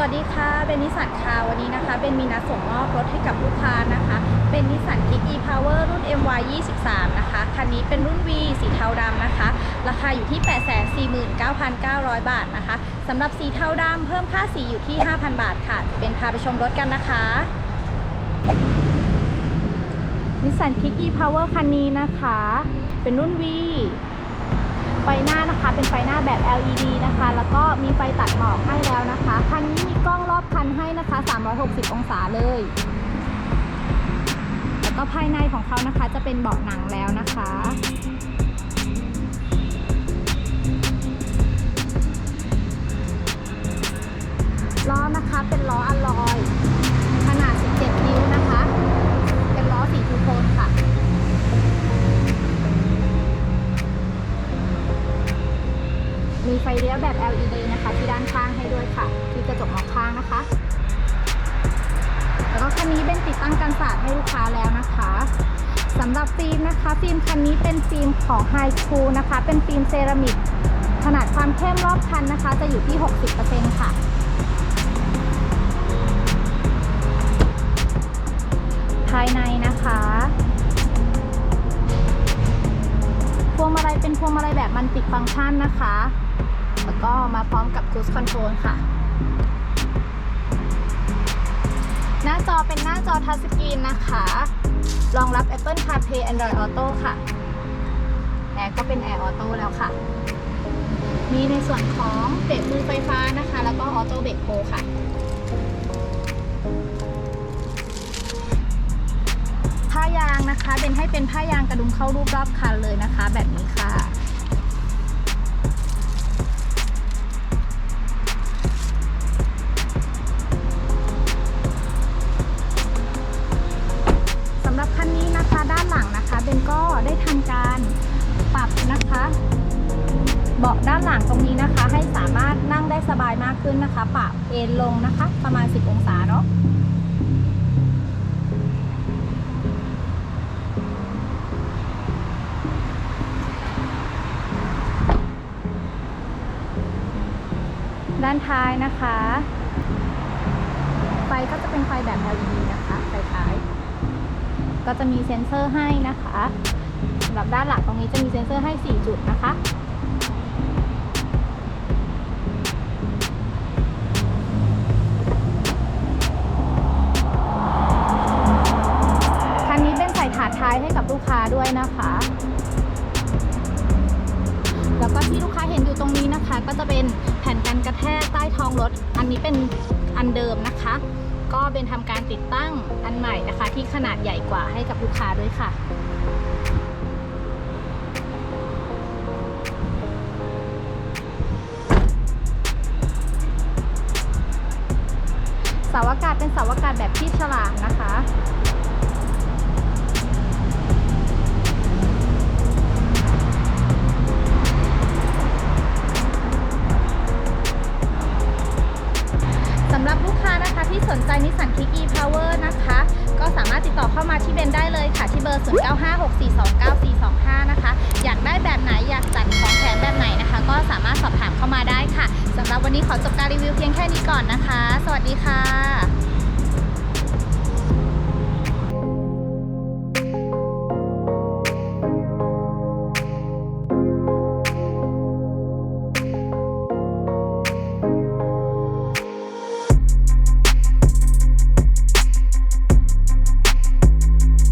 สวัสดีค่ะเป็นนิสันคาวันนี้นะคะเป็นมีนัดส่งมอบรถให้กับลูกค้านะคะ เป็นนิสสันคิก e power รุ่น my 23นะคะคันนี้เป็นรุ่น V สีเทาดำนะคะ ราคาอยู่ที่ 849,900 บาทนะคะสำหรับสีเทาดำเพิ่มค่าสีอยู่ที่ 5,000 บาทค่ะ เป็นพาไปชมรถกันนะคะนิสสันคิก e power คันนี้นะคะ เป็นรุ่น V ฟหน้านะคะ เป็นไฟหน้าแบบ LED นะคะ แล้วก็มีไฟตัดหมอกให้แล้วนะคะคันนี้มีกล้องรอบคันให้นะคะ 360 องศาเลย แล้วก็ภายในของเขานะคะจะเป็นเบาะหนังแล้วนะคะล้อนะคะเป็นล้ออลล มีไฟเลี้ยวแบบ LED นะคะที่ด้านข้างให้ด้วยค่ะ ที่กระจกมองข้างนะคะ แล้วก็คันนี้เป็นติดตั้งกันสาดให้ลูกค้าแล้วนะคะสำหรับฟิล์มนะคะ ฟิล์มคันนี้เป็นฟิล์มของ High Cool นะคะ เป็นฟิล์มเซรามิกขนาดความเข้มรอบคันนะคะ จะอยู่ที่ 60%ค่ะภายในนะ เป็นพวงมาลัยแบบมันติฟังก์ชันนะคะ แล้วก็มาพร้อมกับ Cruise Control ค่ะ หน้าจอเป็นหน้าจอทัชสกรีนนะคะ รองรับ Apple CarPlay Android Auto ค่ะ แอร์ก็เป็น Air Auto แล้วค่ะ มีในส่วนของเบรกมือไฟฟ้านะคะ แล้วก็ Auto Brake Pro ค่ะางนะคะเป็นให้เป็นผ้ายางกระดุมเข้ารูปรอบคันเลยนะคะ แบบนี้ค่ะ สำหรับคันนี้นะคะด้านหลังนะคะเบนก็ได้ทำการปรับนะคะเบาะด้านหลังตรงนี้นะคะ ให้สามารถนั่งได้สบายมากขึ้นนะคะ ปรับเอนลงนะคะ ประมาณ 10 องศาเนาะ ด้านท้ายนะคะ ไฟก็จะเป็นไฟแบบ LED นะคะไฟท้าย ก็จะมีเซ็นเซอร์ให้นะคะสำหรับด้านหลังตรงนี้จะมีเซ็นเซอร์ให้ 4 จุดนะคะคันนี้เป็นใส่ถาดท้ายให้กับลูกค้าด้วยนะคะ แล้วก็ที่ลูกค้าเห็นอยู่ตรงนี้นะคะ ก็จะเป็น ทกใต้ท้องรถ อันนี้เป็นอันเดิมนะคะ ก็เป็นทำการติดตั้งอันใหม่นะคะ ที่ขนาดใหญ่กว่าให้กับลูกค้าด้วยค่ะเสาอากาศเป็นเสาอากาศแบบที่ฉลากนะคะ สนใจนิสสันคิกอีพาวเวอร์นะคะ ก็สามารถติดต่อเข้ามาที่เบนได้เลยค่ะ ที่เบอร์ 0956429425 นะคะ อยากได้แบบไหนอยากจัดของแถมแบบไหนนะคะ ก็สามารถสอบถามเข้ามาได้ค่ะสำหรับวันนี้ขอจบการรีวิวเพียงแค่นี้ก่อนนะคะ สวัสดีค่ะ